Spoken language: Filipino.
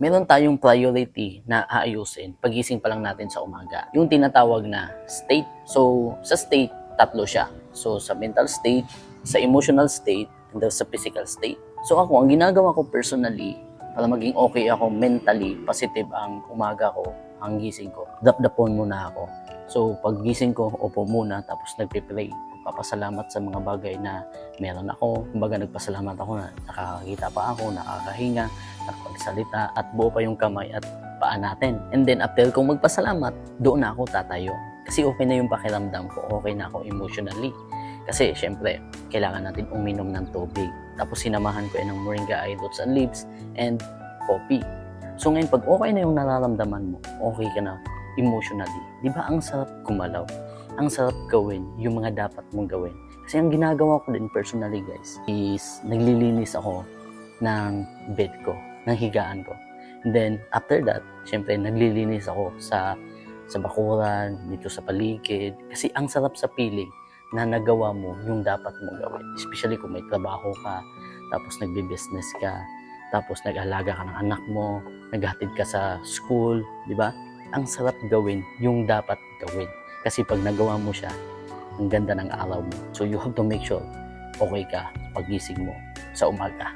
meron tayong priority na aayusin pagising pa lang natin sa umaga. Yung tinatawag na state. So, sa state, tatlo siya. So, sa mental state, sa emotional state, and sa physical state. So, ako, ang ginagawa ko personally, para maging okay ako mentally, positive ang umaga ko, ang gising ko, dap-dapon muna ako. So, pag gising ko, upo muna, tapos nagpe-pray. Papasalamat sa mga bagay na meron ako. Kumbaga, nagpasalamat ako na nakakakita pa ako, nakakahinga, nakapagsalita, at buo pa yung kamay at paa natin. And then, after kong magpasalamat, doon na ako tatayo. Kasi okay na yung pakiramdam ko, okay na ako emotionally. Kasi, syempre, kailangan natin uminom ng tubig. Tapos, sinamahan ko yan ng moringa eye and leaves and coffee. So, ngayon, pag okay na yung nararamdaman mo, okay ka na emotionally. Di ba ang sarap kumalaw? Ang sarap gawin yung mga dapat mong gawin. Kasi ang ginagawa ko din personally guys is naglilinis ako ng bed ko, ng higaan ko. And then after that, syempre naglilinis ako sa sa bakuran, dito sa paligid. Kasi ang sarap sa feeling na nagawa mo yung dapat mong gawin. Especially kung may trabaho ka, tapos nagbe-business ka, tapos nag-alaga ka ng anak mo, naghatid ka sa school, di ba? Ang sarap gawin yung dapat gawin. Kasi pag nagawa mo siya, ang ganda ng araw mo. So you have to make sure okay ka pagising mo sa umaga.